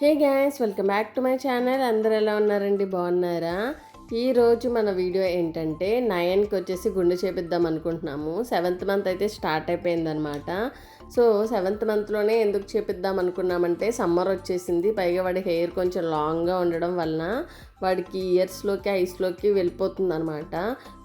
Hey guys welcome back to my channel. అందరు ఎలా ఉన్నారండి? బాగున్నారా? ఈరోజు మన వీడియో ఏంటంటే నయన్కి వచ్చేసి గుండు చేపిద్దాం అనుకుంటున్నాము. సెవెంత్ మంత్ అయితే స్టార్ట్ అయిపోయిందనమాట సో సెవెంత్ మంత్లోనే ఎందుకు చేపిద్దాం అనుకున్నామంటే సమ్మర్ వచ్చేసింది. పైగా వాడి హెయిర్ కొంచెం లాంగ్గా ఉండడం వలన వాడికి ఇయర్స్లోకి ఐస్లోకి వెళ్ళిపోతుంది అనమాట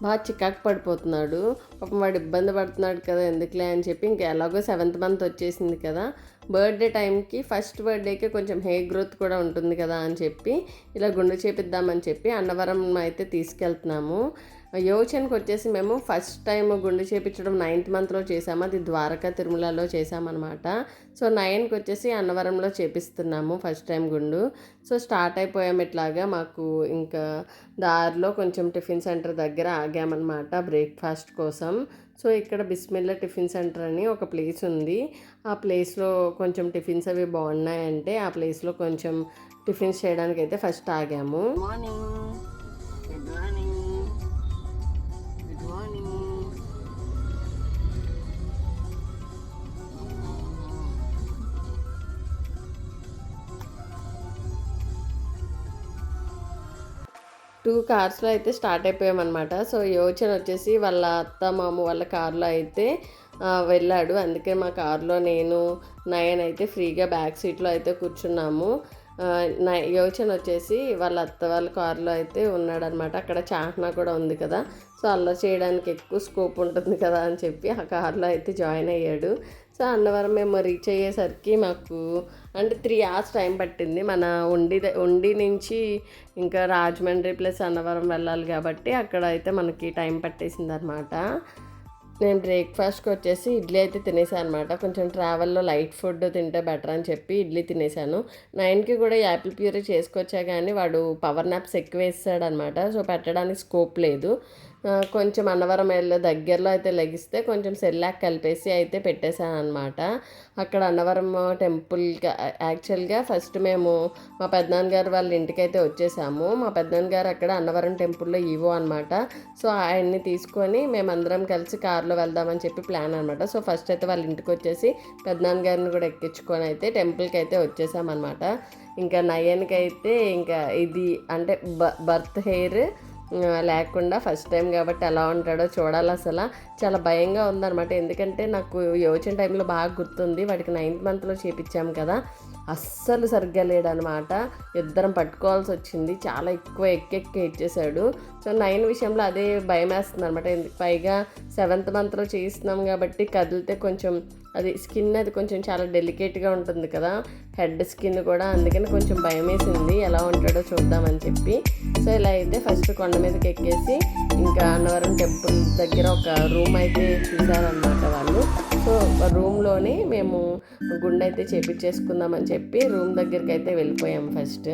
బాగా చికాకు పడిపోతున్నాడు. పాపం వాడు ఇబ్బంది పడుతున్నాడు కదా ఎందుకులే అని చెప్పి ఇంకా ఎలాగో సెవెంత్ మంత్ వచ్చేసింది కదా. బర్త్డే టైంకి ఫస్ట్ బర్త్డేకి కొంచెం హెయిర్ గ్రోత్ కూడా ఉంటుంది కదా అని చెప్పి ఇలా గుండు చేపిద్దామని చెప్పి అన్నవరం అయితే తీసుకెళ్తున్నాము. యోచన్కి వచ్చేసి మేము ఫస్ట్ టైం గుండు చేపించడం నైన్త్ మంత్లో చేసాము అది ద్వారకా తిరుమలలో చేసామన్నమాట సో నైన్కి వచ్చేసి అన్నవరంలో చేపిస్తున్నాము ఫస్ట్ టైం గుండు. సో స్టార్ట్ అయిపోయాం ఇట్లాగా. మాకు ఇంకా దారిలో కొంచెం టిఫిన్ సెంటర్ దగ్గర ఆగామన్నమాట బ్రేక్ఫాస్ట్ కోసం. సో ఇక్కడ బిస్మిల్లా టిఫిన్ సెంటర్ అని ఒక ప్లేస్ ఉంది. ఆ ప్లేస్లో కొంచెం టిఫిన్స్ అవి బాగున్నాయంటే ఆ ప్లేస్లో కొంచెం టిఫిన్స్ చేయడానికి అయితే ఫస్ట్ ఆగాము. మార్నింగ్ టూ కార్స్లో అయితే స్టార్ట్ అయిపోయామన్నమాట. సో యోచన వచ్చేసి వాళ్ళ అత్త మామ వాళ్ళ కార్లో అయితే వెళ్ళాడు. అందుకే మా కారులో నేను నయన్ అయితే ఫ్రీగా బ్యాక్ సీట్లో అయితే కూర్చున్నాము. యోచన వచ్చేసి వాళ్ళ అత్త వాళ్ళ కారులో అయితే ఉన్నాడనమాట అక్కడ చాహ్నా కూడా ఉంది కదా. సో అల్లరి చేయడానికి ఎక్కువ స్కోప్ ఉంటుంది కదా అని చెప్పి ఆ కార్లో అయితే జాయిన్ అయ్యాడు. సో అన్నవరం మేము రీచ్ అయ్యేసరికి మాకు అంటే త్రీ అవర్స్ టైం పట్టింది. మన ఉండి ఉండి నుంచి ఇంకా రాజమండ్రి ప్లస్ అన్నవరం వెళ్ళాలి కాబట్టి అక్కడ అయితే మనకి టైం పట్టేసింది అనమాట నేను బ్రేక్ఫాస్ట్కి వచ్చేసి ఇడ్లీ అయితే తినేసాను అనమాట కొంచెం ట్రావెల్లో లైట్ ఫుడ్ తింటే బెటర్ అని చెప్పి ఇడ్లీ తినేసాను. నైన్కి కూడా యాపిల్ ప్యూరీ చేసుకొచ్చా కానీ వాడు పవర్ నాప్స్ ఎక్కువ వేసాడనమాట సో పెట్టడానికి స్కోప్ లేదు. కొంచెం అన్నవరం వెళ్ళే దగ్గరలో అయితే లెగిస్తే కొంచెం సెల్లాక్ కలిపేసి అయితే పెట్టేశాను అనమాట అక్కడ అన్నవరం టెంపుల్కి యాక్చువల్గా ఫస్ట్ మేము మా పెద్దనాన్నగారు వాళ్ళ ఇంటికి అయితే వచ్చేసాము. మా పెద్దనాన్నగారు అక్కడ అన్నవరం టెంపుల్లో ఈవో అనమాట సో ఆయన్ని తీసుకొని మేమందరం కలిసి కార్లో వెళ్దామని చెప్పి ప్లాన్ అనమాట సో ఫస్ట్ అయితే వాళ్ళ ఇంటికి వచ్చేసి పెద్దనాన్నగారిని కూడా ఎక్కించుకొని అయితే టెంపుల్కి అయితే వచ్చేసామన్నమాట. ఇంకా నయన్కి అయితే ఇంకా ఇది అంటే బ బర్త్ హెయిర్ లేకుండా ఫస్ట్ టైం కాబట్టి ఎలా ఉంటాడో చూడాలి అసలు. చాలా భయంగా ఉందన్నమాట. ఎందుకంటే నాకు యోచన టైంలో బాగా గుర్తుంది. వాడికి నైన్త్ మంత్లో చేపించాం కదా. అస్సలు సరిగ్గా లేడనమాట. ఇద్దరం పట్టుకోవాల్సి వచ్చింది చాలా ఎక్కువ ఎక్కెక్కి ఇచ్చేసాడు సో నైన్ విషయంలో అదే భయం వేస్తుంది అనమాట పైగా సెవెంత్ మంత్లో చేయిస్తున్నాం కాబట్టి కదిలితే కొంచెం అది స్కిన్ అది కొంచెం చాలా డెలికేట్గా ఉంటుంది కదా. హెడ్ స్కిన్ కూడా అందుకని కొంచెం భయం వేసింది ఎలా ఉంటాడో చూద్దామని చెప్పి. సో ఇలా అయితే ఫస్ట్ కొండ మీదకి ఎక్కేసి ఇంకా అన్నవరం టెంపుల్ దగ్గర ఒక రూమ్ అయితే చూసారనమాట వాళ్ళు. సో రూమ్లోనే మేము గుండె అయితే చేపించేసుకుందామని చెప్పి రూమ్ దగ్గరికి అయితే వెళ్ళిపోయాం ఫస్ట్.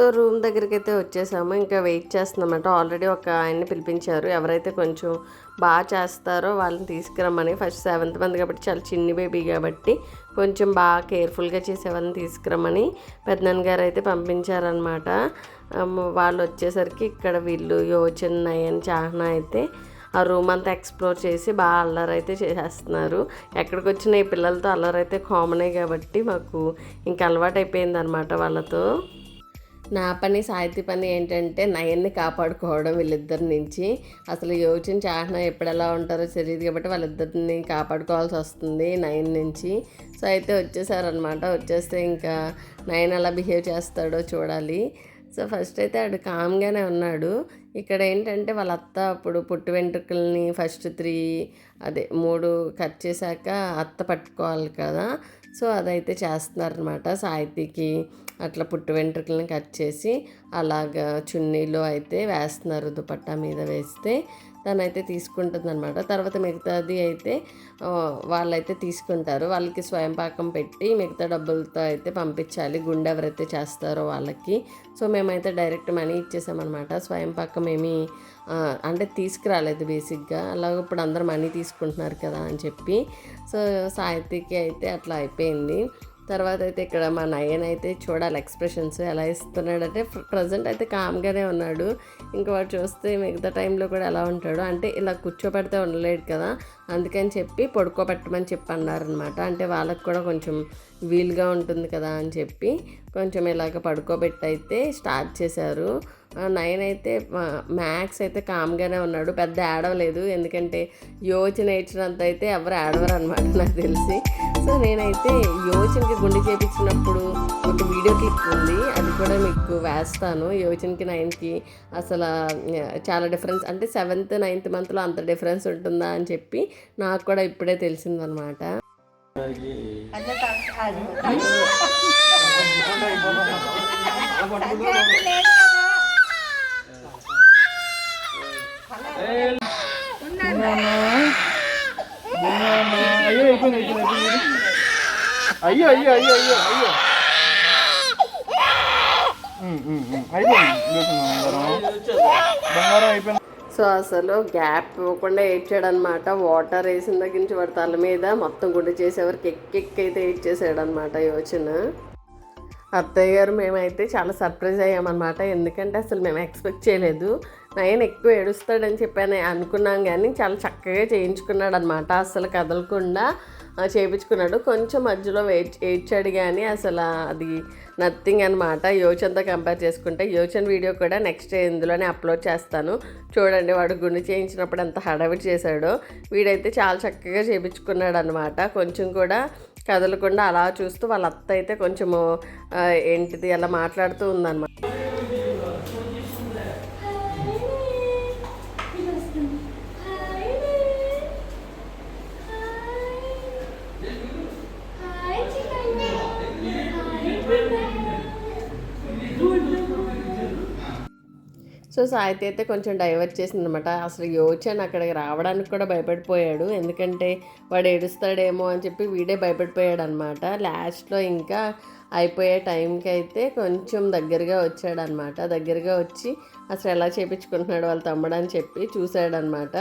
సో రూమ్ దగ్గరికి అయితే వచ్చేసాము. ఇంకా వెయిట్ చేస్తున్నామంట. ఆల్రెడీ ఒక ఆయన్ని పిలిపించారు. ఎవరైతే కొంచెం బాగా చేస్తారో వాళ్ళని తీసుకురమ్మని. ఫస్ట్ సెవెంత్ మంత్ కాబట్టి చాలా చిన్ని బేబీ కాబట్టి కొంచెం బాగా కేర్ఫుల్గా చేసే వాళ్ళని తీసుకురమ్మని పెద్దనాన్న గారు అయితే పంపించారనమాట వాళ్ళు వచ్చేసరికి ఇక్కడ వీళ్ళు యోచన్ నయన్ చాహన అయితే ఆ రూమ్ అంతా ఎక్స్ప్లోర్ చేసి బాగా అల్లరైతే చేసేస్తున్నారు ఎక్కడికి వచ్చిన ఈ పిల్లలతో అల్లరైతే కామనే కాబట్టి మాకు ఇంకా అలవాటు అయిపోయింది అనమాట వాళ్ళతో. నా పని సాహితీ పని ఏంటంటే నయన్ని కాపాడుకోవడం వీళ్ళిద్దరి నుంచి. అసలు యోచన ఆహ్న ఎప్పుడు ఎలా ఉంటారో తెలియదు కాబట్టి వాళ్ళిద్దరిని కాపాడుకోవాల్సి వస్తుంది నయన్ నుంచి. సో అయితే వచ్చేసారనమాట వచ్చేస్తే ఇంకా నయన్ ఎలా బిహేవ్ చేస్తాడో చూడాలి. సో ఫస్ట్ అయితే ఆడు కామ్గానే ఉన్నాడు. ఇక్కడ ఏంటంటే వాళ్ళ అత్త అప్పుడు పుట్టు వెంట్రుకల్ని ఫస్ట్ త్రీ అదే మూడు కట్ చేశాక అత్త పట్టుకోవాలి కదా. సో అదైతే చేస్తున్నారనమాట సాహితీకి అట్లా పుట్టు వెంట్రుకలను కట్ చేసి అలాగా చున్నీలో అయితే వేస్తున్నారు దుపట్టా మీద వేస్తే తనైతే తీసుకుంటుంది అనమాట తర్వాత మిగతాది అయితే వాళ్ళైతే తీసుకుంటారు. వాళ్ళకి స్వయం పాకం పెట్టి మిగతా డబ్బులతో అయితే పంపించాలి. గుండె ఎవరైతే చేస్తారో వాళ్ళకి. సో మేమైతే డైరెక్ట్ మనీ ఇచ్చేసామన్నమాట. స్వయం పాకం ఏమీ అంటే తీసుకురాలేదు బేసిక్గా. అలాగే ఇప్పుడు అందరు మనీ తీసుకుంటున్నారు కదా అని చెప్పి. సో సాహితీకి అయితే అట్లా అయిపోయింది. తర్వాత అయితే ఇక్కడ మా నయన్ అయితే చూడాలి ఎక్స్ప్రెషన్స్ ఎలా ఇస్తున్నాడంటే ప్రజెంట్ అయితే కామ్గానే ఉన్నాడు. ఇంకా వాడు చూస్తే మిగతా టైంలో కూడా ఎలా ఉంటాడు అంటే ఇలా కూర్చోబెడితే ఉండలేడు కదా అందుకని చెప్పి పడుకోబెట్టమని చెప్పి అన్నారనమాట అంటే వాళ్ళకి కూడా కొంచెం వీలుగా ఉంటుంది కదా అని చెప్పి కొంచెం ఇలాగ పడుకోబెట్టి అయితే స్టార్ట్ చేశారు. ఆ, నయన్ అయితే మ్యాథ్స్ అయితే కామ్గానే ఉన్నాడు. పెద్ద ఏడవలేదు. ఎందుకంటే యోచన ఏడ్చినంత అయితే ఎవరు ఏడవరు అనమాట నాకు తెలిసి. సో నేనైతే యోచనకి గుండె చేపించినప్పుడు ఒక వీడియో క్లిప్ ఉంది. అది కూడా మీకు వేస్తాను. యోచనకి నైన్కి అసలు చాలా డిఫరెన్స్ అంటే సెవెంత్ నైన్త్ మంత్లో అంత డిఫరెన్స్ ఉంటుందా అని చెప్పి నాకు కూడా ఇప్పుడే తెలిసిందనమాట అయ్యో అయిపోయింది అయిపోయింది అయిపోయింది అయ్యో అయ్యో అయ్యో అయ్యో అయ్యో ఉమ్, ఉమ్, ఉమ్. అయిపోయింది చూస్తున్నాం బంగారం బంగారం అయిపోయింది సో అసలు గ్యాప్ ఇవ్వకుండా ఏడ్చాడనమాట వాటర్ వేసిన దగ్గర నుంచి వాడి తల మీద మొత్తం గుండె చేసేవరకు ఎక్కెక్కైతే అయితే యోచన. అత్తయ్య గారు మేమైతే చాలా సర్ప్రైజ్ అయ్యామన్నమాట. ఎందుకంటే అసలు మేము ఎక్స్పెక్ట్ చేయలేదు. నయన్ ఎక్కువ ఏడుస్తాడని చెప్పాను అనుకున్నాం కానీ చాలా చక్కగా చేయించుకున్నాడు అనమాట అసలు కదలకుండా చేయించుకున్నాడు కొంచెం మధ్యలో ఏడ్ ఏడ్చాడు కానీ అసలు అది నథింగ్ అనమాట యోచన్తో కంపేర్ చేసుకుంటే యోచన్ వీడియో కూడా నెక్స్ట్ ఇందులోనే అప్లోడ్ చేస్తాను. చూడండి వాడు గుండె చేయించినప్పుడు ఎంత హడావిడి చేశాడో. వీడైతే చాలా చక్కగా చేయించుకున్నాడు అనమాట కొంచెం కూడా కదలకుండా అలా చూస్తూ వాళ్ళ అత్త అయితే కొంచెము ఏంటిది అలా మాట్లాడుతూ ఉందన్నమాట. సో సాయితీ అయితే కొంచెం డైవర్ట్ చేసింది అనమాట అసలు యోచన్ అక్కడికి రావడానికి కూడా భయపడిపోయాడు. ఎందుకంటే వాడు ఏడుస్తాడేమో అని చెప్పి వీడే భయపడిపోయాడు అనమాట లాస్ట్లో ఇంకా అయిపోయే టైంకి అయితే కొంచెం దగ్గరగా వచ్చాడనమాట. దగ్గరగా వచ్చి అసలు ఎలా చేపించుకుంటున్నాడు వాళ్ళ తమ్ముడు అని చెప్పి చూశాడనమాట.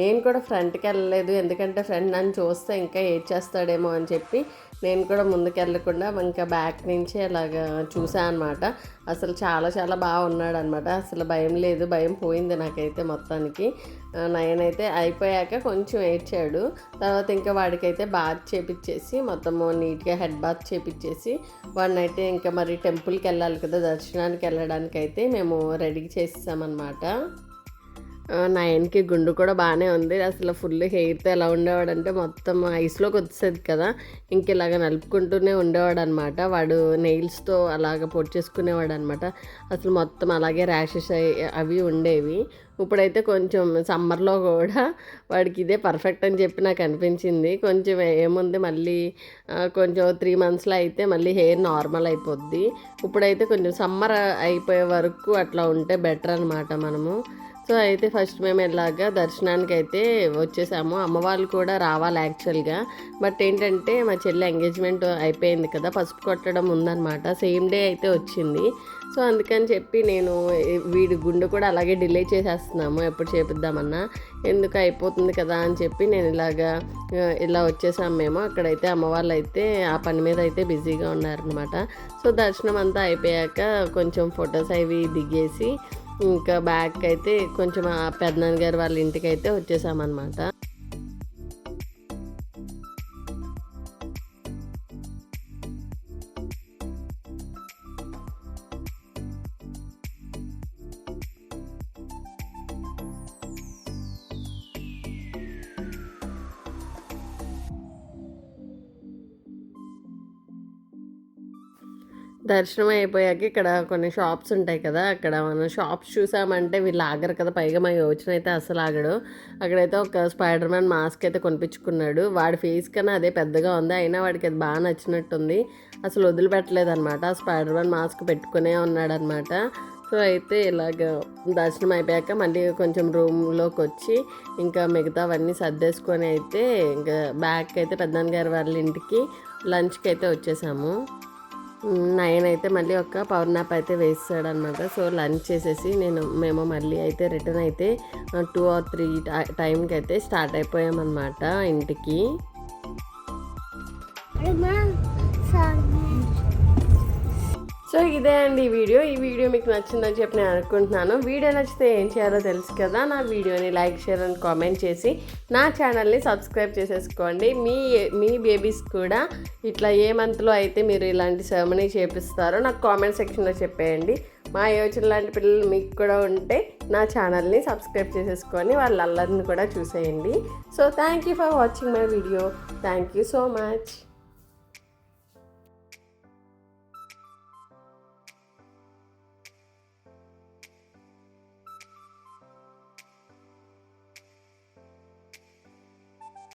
నేను కూడా ఫ్రంట్కి వెళ్ళలేదు ఎందుకంటే ఫ్రెండ్ నన్ను చూస్తే ఇంకా ఏడ్చేస్తాడేమో అని చెప్పి నేను కూడా ముందుకు వెళ్ళకుండా ఇంకా బ్యాక్ నుంచి అలాగా చూసా అనమాట అసలు చాలా చాలా బాగా ఉన్నాడు అనమాట అసలు భయం లేదు భయం పోయింది నాకైతే మొత్తానికి. నయనైతే నయన్ అయితే అయిపోయాక కొంచెం ఏడ్చాడు. తర్వాత ఇంకా వాడికైతే బాత్ చేపించేసి మొత్తము నీట్గా హెడ్ బాత్ చేపించేసి వాడినైతే ఇంకా మరి టెంపుల్కి వెళ్ళాలి కదా దర్శనానికి వెళ్ళడానికి అయితే మేము రెడీ చేసి వేసేసామన్నమాట నయన్కి గుండు కూడా బాగానే ఉంది. అసలు ఫుల్ హెయిర్తో ఎలా ఉండేవాడంటే మొత్తం ఐస్లోకి వచ్చేది కదా. ఇంక ఇలాగ నలుపుకుంటూనే ఉండేవాడు అనమాట వాడు నెయిల్స్తో అలాగ పొడి చేసుకునేవాడు అనమాట అసలు మొత్తం అలాగే ర్యాషెస్ అవి ఉండేవి. ఇప్పుడైతే కొంచెం సమ్మర్లో కూడా వాడికి ఇదే పర్ఫెక్ట్ అని చెప్పి నాకు అనిపించింది. కొంచెం ఏముంది మళ్ళీ కొంచెం త్రీ మంత్స్లో అయితే మళ్ళీ హెయిర్ నార్మల్ అయిపోద్ది. ఇప్పుడైతే కొంచెం సమ్మర్ అయిపోయే వరకు అట్లా ఉంటే బెటర్ అనమాట మనము. సో అయితే ఫస్ట్ మేము ఇలాగా దర్శనానికి అయితే వచ్చేసాము. అమ్మ వాళ్ళు కూడా రావాలి యాక్చువల్గా. బట్ ఏంటంటే మా చెల్లి ఎంగేజ్మెంట్ అయిపోయింది కదా పసుపు కొట్టడం ఉందన్నమాట. సేమ్ డే అయితే వచ్చింది. సో అందుకని చెప్పి నేను వీడి గుండె కూడా అలాగే డిలే చేసేస్తున్నాము ఎప్పుడు చేపిద్దామన్నా. ఎందుకు అయిపోతుంది కదా అని చెప్పి నేను ఇలాగా ఇలా వచ్చేసాం మేము. అక్కడైతే అమ్మవాళ్ళు అయితే ఆ పని మీద అయితే బిజీగా ఉన్నారనమాట సో దర్శనం అంతా అయిపోయాక కొంచెం ఫొటోస్ అవి దిగేసి ఇంకా బ్యాక్ అయితే కొంచెం ఆ పెద్దనాన్న గారు వాళ్ళ ఇంటికి అయితే వచ్చేసామన్నమాట. దర్శనం అయిపోయాక ఇక్కడ కొన్ని షాప్స్ ఉంటాయి కదా అక్కడ మనం షాప్స్ చూసామంటే వీళ్ళు ఆగరు కదా పైగా మా యోచన అయితే అసలు ఆగడు. అక్కడైతే ఒక స్పైడర్ మ్యాన్ మాస్క్ అయితే కొనిపించుకున్నాడు. వాడి ఫేస్ కన్నా అదే పెద్దగా ఉంది అయినా వాడికి అది బాగా నచ్చినట్టుంది. అసలు వదిలిపెట్టలేదు అనమాట ఆ స్పైడర్ మ్యాన్ మాస్క్ పెట్టుకునే ఉన్నాడనమాట సో అయితే ఇలాగ దర్శనం అయిపోయాక మళ్ళీ కొంచెం రూమ్లోకి వచ్చి ఇంకా మిగతావన్నీ సర్దేసుకొని అయితే ఇంకా బ్యాక్ అయితే పెద్దనాన్న గారి వాళ్ళ ఇంటికి లంచ్కి అయితే వచ్చేసాము. నైన్ అయితే మళ్ళీ ఒక పవర్ నాప్ అయితే వేసాడు అనమాట సో లంచ్ చేసేసి నేను మేము మళ్ళీ అయితే రిటర్న్ అయితే టూ ఆర్ త్రీ టైంకి అయితే స్టార్ట్ అయిపోయామన్నమాట ఇంటికి. సో ఇదే అండి ఈ వీడియో. ఈ వీడియో మీకు నచ్చిందని చెప్పి నేను అనుకుంటున్నాను. వీడియో నచ్చితే ఏం చేయాలో తెలుసు కదా. నా వీడియోని లైక్ షేర్ అండ్ కామెంట్ చేసి నా ఛానల్ని సబ్స్క్రైబ్ చేసేసుకోండి. మీ మీ బేబీస్ కూడా ఇట్లా ఏ మంత్లో అయితే మీరు ఇలాంటి సెరమనీ చేపిస్తారో నాకు కామెంట్ సెక్షన్లో చెప్పేయండి. మా యోచన లాంటి పిల్లలు మీకు కూడా ఉంటే నా ఛానల్ని సబ్స్క్రైబ్ చేసేసుకొని వాళ్ళ అల్లరిని కూడా చూసేయండి. So thank you for watching my video thank you so much